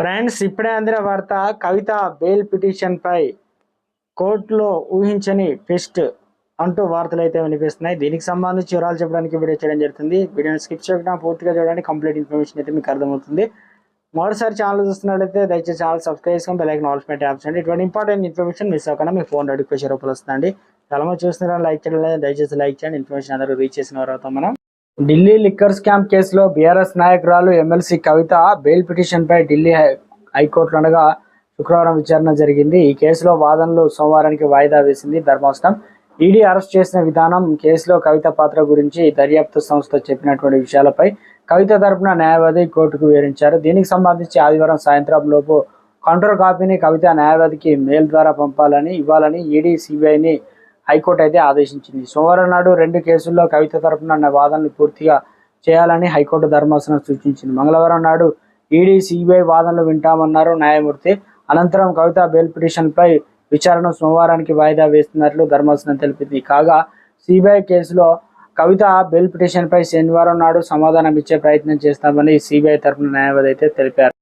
Friends ఇప్పుడే అందిన వార్త కవిత బెయిల్ పిటిషన్ పై కోర్టులో ఊహించని ఫిస్ట్ అంటూ వార్తలు అయితే వినిపిస్తున్నాయి. దీనికి సంబంధించి వివరాలు చెప్పడానికి వీడియో చేయడం జరుగుతుంది. వీడియోని స్కిప్ చేయకుండా పూర్తిగా చూడండి. కంప్లీట్ ఇన్ఫర్మేషన్ అయితే మీకు అర్థమవుతుంది. మరోసారి ఛానల్ చూస్తున్నట్లయితే దయచేసి ఛానల్ సబ్స్క్రైబ్ చేసుకొని బెల్ ఆల్ యాప్స్ అండి ఇటువంటి ఇంపార్టెంట్ ఇన్ఫర్మేషన్ మిస్ అవ్వకుండా మీ ఫోన్ నోటిఫికేషన్ రూపంలో వస్తుందండి. చాలా మంది లైక్ చేయడం దయచేసి లైక్ చేయండి. ఇన్ఫర్మేషన్ అందరూ రీచ్ చేసిన తర్వాత మనం. ఢిల్లీ లిక్కర్ స్కామ్ కేసులో బీఆర్ఎస్ నాయకురాలు ఎమ్మెల్సీ కవిత బెయిల్ పిటిషన్పై ఢిల్లీ హైకోర్టు హైకోర్టులో అనగా శుక్రవారం విచారణ జరిగింది. ఈ కేసులో వాదనలు సోమవారానికి వాయిదా వేసింది ధర్మాసనం. ఈడీ అరెస్ట్ చేసిన విధానం కేసులో కవిత పాత్ర గురించి దర్యాప్తు సంస్థ చెప్పినటువంటి విషయాలపై కవిత తరపున న్యాయవాది కోర్టుకు వివరించారు. దీనికి సంబంధించి ఆదివారం సాయంత్రం లోపు కౌంటర్ కాపీని కవిత న్యాయవాదికి మెయిల్ ద్వారా పంపాలని ఇవ్వాలని ఈడీ సిబిఐని హైకోర్టు అయితే ఆదేశించింది. సోమవారం నాడు రెండు కేసుల్లో కవిత తరపున వాదనలు పూర్తిగా చేయాలని హైకోర్టు ధర్మాసనం సూచించింది. మంగళవారం నాడు ఈడీ సిబిఐ వాదనలు వింటామన్నారు న్యాయమూర్తి. అనంతరం కవిత బెయిల్ పిటిషన్పై విచారణ సోమవారానికి వాయిదా వేస్తున్నట్లు ధర్మాసనం తెలిపింది. కాగా సిబిఐ కేసులో కవిత బెయిల్ పిటిషన్పై శనివారం నాడు సమాధానం ఇచ్చే ప్రయత్నం చేస్తామని సిబిఐ తరపున న్యాయవాది అయితే తెలిపారు.